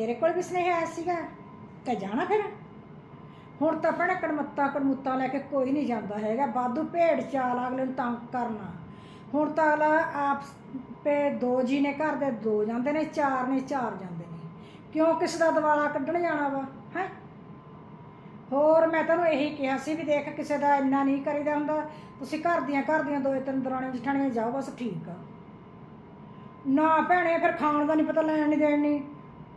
ਤੇਰੇ ਕੋਲ ਵੀ ਸੁਨੇਹਾ ਸੀਗਾ ਤੇ ਜਾਣਾ ਫਿਰ? ਹੁਣ ਤਾਂ ਭੈਣੇ ਕੜਮੱਤਾ ਕੜਮੁੱਤਾ ਲੈ ਕੇ ਕੋਈ ਨਹੀਂ ਜਾਂਦਾ ਹੈਗਾ। ਬਾਦੂ ਭੇਡ ਚਾਲ ਅਗਲੇ ਨੂੰ ਤੰਗ ਕਰਨਾ। ਹੁਣ ਤਾਂ ਅਗਲਾ ਆਪ ਪੇ ਦੋ ਜੀ ਨੇ ਘਰ ਦੇ ਦੋ ਜਾਂਦੇ ਨੇ, ਚਾਰ ਨੇ ਚਾਰ ਜਾਂਦੇ ਨੇ। ਕਿਉਂ ਕਿਸ ਦਾ ਦਿਵਾਲਾ ਕੱਢਣ ਜਾਣਾ ਵਾ, ਹੈ? ਹੋਰ ਮੈਂ ਤੈਨੂੰ ਇਹੀ ਕਿਹਾ ਸੀ ਵੀ ਦੇਖ, ਕਿਸੇ ਦਾ ਇੰਨਾ ਨਹੀਂ ਕਰੀਦਾ ਹੁੰਦਾ। ਤੁਸੀਂ ਘਰ ਦੀਆਂ ਘਰ ਦੀਆਂ ਦੋ ਤਿੰਨ ਦਰਾਣੀਆਂ ਜਠਾਣੀਆਂ ਜਾਓ, ਬਸ ਠੀਕ ਆ। ਨਾ ਭੈਣੇ, ਫਿਰ ਖਾਣ ਦਾ ਨਹੀਂ ਪਤਾ, ਲੈਣ ਨਹੀਂ ਦੇਣ ਨਹੀਂ।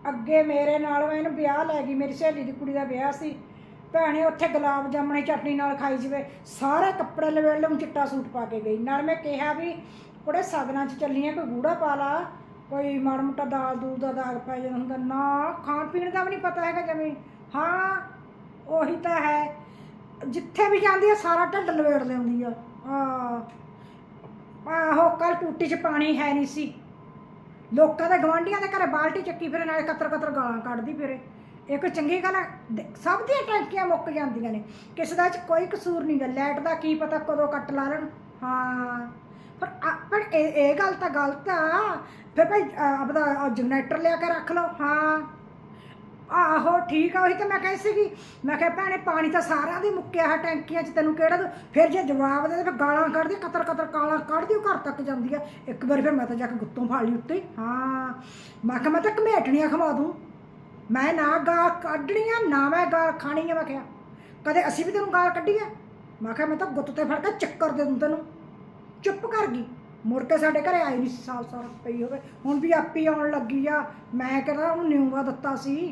ਅੱਗੇ ਮੇਰੇ ਨਾਲ ਮੈਂ ਇਹਨੂੰ ਵਿਆਹ ਲੈ ਗਈ, ਮੇਰੀ ਸਹੇਲੀ ਦੀ ਕੁੜੀ ਦਾ ਵਿਆਹ ਸੀ। ਭੈਣੇ, ਉੱਥੇ ਗੁਲਾਬ ਜਾਮਣੀ ਚਟਨੀ ਨਾਲ ਖਾਈ ਜਵੇ, ਸਾਰੇ ਕੱਪੜੇ ਲਵੇੜ ਲਉਂ ਚਿੱਟਾ ਸੂਟ ਪਾ ਕੇ ਗਈ। ਨਾਲ ਮੈਂ ਕਿਹਾ ਵੀ, ਕੁੜੇ ਸਗਨਾਂ 'ਚ ਚੱਲੀਆਂ, ਕੋਈ ਗੂੜਾ ਪਾ ਲਾ, ਕੋਈ ਮਾੜਾ ਮੋਟਾ ਦਾਲ ਦੂਲ ਦਾ ਦਾਗ ਪੈ ਜਾਂਦਾ ਹੁੰਦਾ। ਨਾ, ਖਾਣ ਪੀਣ ਦਾ ਵੀ ਨਹੀਂ ਪਤਾ ਹੈਗਾ ਜਿਵੇਂ ਹਾਂ, ਉਹੀ ਤਾਂ ਹੈ। ਜਿੱਥੇ ਵੀ ਜਾਂਦੀ ਆ, ਸਾਰਾ ਢਿੱਡ ਲਵੇੜ ਲਿਆਉਂਦੀ ਆ। ਆ ਆਹੋ ਕੱਲ ਟੂਟੀ 'ਚ ਪਾਣੀ ਹੈ ਨਹੀਂ ਸੀ। ਲੋਕਾਂ ਦੇ ਗਵਾਂਢੀਆਂ ਦੇ ਘਰੇ ਬਾਲਟੀ ਚੱਕੀ ਫਿਰੇ ਨਾਲੇ ਕਤਰ ਕਤਰ ਗਾਲਾਂ ਕੱਢਦੀ ਫਿਰੇ। ਇਹ ਕੋਈ ਚੰਗੀ ਗੱਲ ਹੈ ਦੇ- ਸਭ ਦੀਆਂ ਟੈਂਕੀਆਂ ਮੁੱਕ ਜਾਂਦੀਆਂ ਨੇ। ਕਿਸੇ ਦਾ ਚ ਕੋਈ ਕਸੂਰ ਨਹੀਂ ਗਾ ਲਾਈਟ ਦਾ ਕੀ ਪਤਾ ਕਦੋਂ ਕੱਟ ਲਾ ਲੈਣ। ਹਾਂ ਪਰ ਆ- ਪਰ ਇਹ ਇਹ ਗੱਲ ਤਾਂ ਗਲਤ ਆ। ਫਿਰ ਭਾਈ ਅ, ਆਪਦਾ ਜਨਰੇਟਰ ਲਿਆ ਕੇ ਰੱਖ ਲਓ। ਹਾਂ। ਆਹੋ, ਠੀਕ ਆ, ਉਹੀ ਤਾਂ ਮੈਂ ਕਹੀ ਸੀਗੀ। ਮੈਂ ਕਿਹਾ, ਭੈਣੇ, ਪਾਣੀ ਤਾਂ ਸਾਰਿਆਂ ਦੀ ਮੁੱਕਿਆ ਹੈ ਟੈਂਕੀਆਂ 'ਚ, ਤੈਨੂੰ ਕਿਹੜਾ ਦਊ? ਫਿਰ ਜੇ ਜਵਾਬ ਦੇ ਦੇ, ਫਿਰ ਗਾਲਾਂ ਕੱਢਦੀ, ਕਤਰ ਕਤਰ ਗਾਲਾਂ ਕੱਢਦੀ, ਉਹ ਘਰ ਤੱਕ ਜਾਂਦੀ ਆ। ਇੱਕ ਵਾਰ ਫਿਰ ਮੈਂ ਤਾਂ ਜਾ ਕੇ ਗੁੱਤੋਂ ਫੜ ਲਈ ਉੱਤੇ। ਹੀ। ਹਾਂ ਮੈਂ ਕਿਹਾ, ਮੈਂ ਤਾਂ ਘਮੇਟਣੀਆਂ ਖਵਾ ਦੂੰ। ਮੈਂ ਨਾ ਗਾਲ ਕੱਢਣੀਆਂ, ਨਾ ਮੈਂ ਗਾਲ ਖਾਣੀ ਆ ਮੈਂ ਕਿਹਾ। ਕਦੇ ਅਸੀਂ ਵੀ ਤੈਨੂੰ ਗਾਲ ਕੱਢੀ ਆ ਮੈਂ ਕਿਹਾ, ਮੈਂ ਤਾਂ ਗੁੱਤ ਤੇ ਫੜ ਕੇ ਚੱਕਰ ਦੇ ਦੂੰ ਤੈਨੂੰ। ਚੁੱਪ ਕਰ ਗਈ। ਮੁੜ ਕੇ ਸਾਡੇ ਘਰੇ ਆਈ ਨਹੀਂ ਸੀ ਸਾਲ ਸਾਲ ਪਈ ਹੋਵੇ। ਹੁਣ ਵੀ ਆਪੀ ਆਉਣ ਲੱਗੀ ਆ। ਮੈਂ ਕਿਹੜਾ ਉਹਨੂੰ ਨਿਊਵਾ ਦਿੱਤਾ ਸੀ।